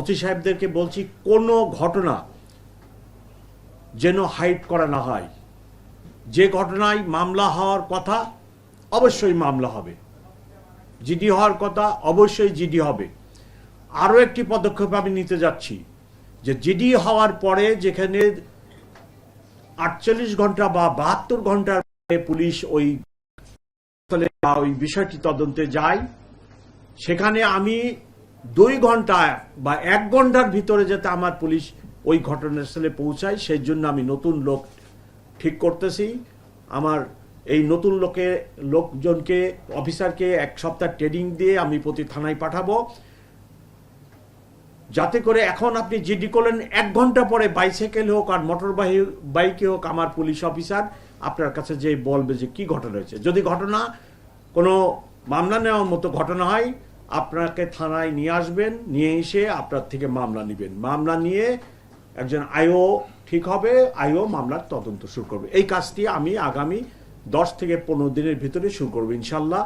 OC সাহেবদেরকে বলছি, কোনো ঘটনা যেন হাইট করা না হয়। যে ঘটনায় মামলা হওয়ার কথা অবশ্যই মামলা হবে। জিডি হওয়ার কথা অবশ্যই জিডি হবে। আরও একটি পদক্ষেপ আমি নিতে যাচ্ছি, যে জিডি হওয়ার পরে যেখানে আটচল্লিশ ঘণ্টা বা বাহাত্তর ঘণ্টার পরে পুলিশ ওই বা ওই বিষয়টি তদন্তে যায়, সেখানে আমি দুই ঘণ্টা বা এক ঘণ্টার ভিতরে যাতে আমার পুলিশ ওই ঘটনাস্থলে পৌঁছায়, সেই জন্য আমি নতুন লোক ঠিক করতেছি। আমার এই নতুন লোকে, লোকজনকে, অফিসারকে এক সপ্তাহ ট্রেনিং দিয়ে আমি প্রতি থানায় পাঠাবো। যাতে করে এখন আপনি জিডি করলেন, এক ঘণ্টা পরে বাইসাইকেল হোক আর মোটর বাইকে হোক আমার পুলিশ অফিসার, আপনার কাছে যে বলবে যে কি ঘটনা হয়েছে। যদি ঘটনা কোনো মামলা নেওয়ার মতো ঘটনা হয় আপনাকে থানায় নিয়ে আসবেন, নিয়ে এসে আপনার থেকে মামলা নেবেন। মামলা নিয়ে একজন আইও ঠিক হবে, আইও মামলার তদন্ত শুরু করবে। এই কাজটি আমি আগামী দশ থেকে পনেরো দিনের ভিতরে শুরু করব, ইনশাল্লাহ।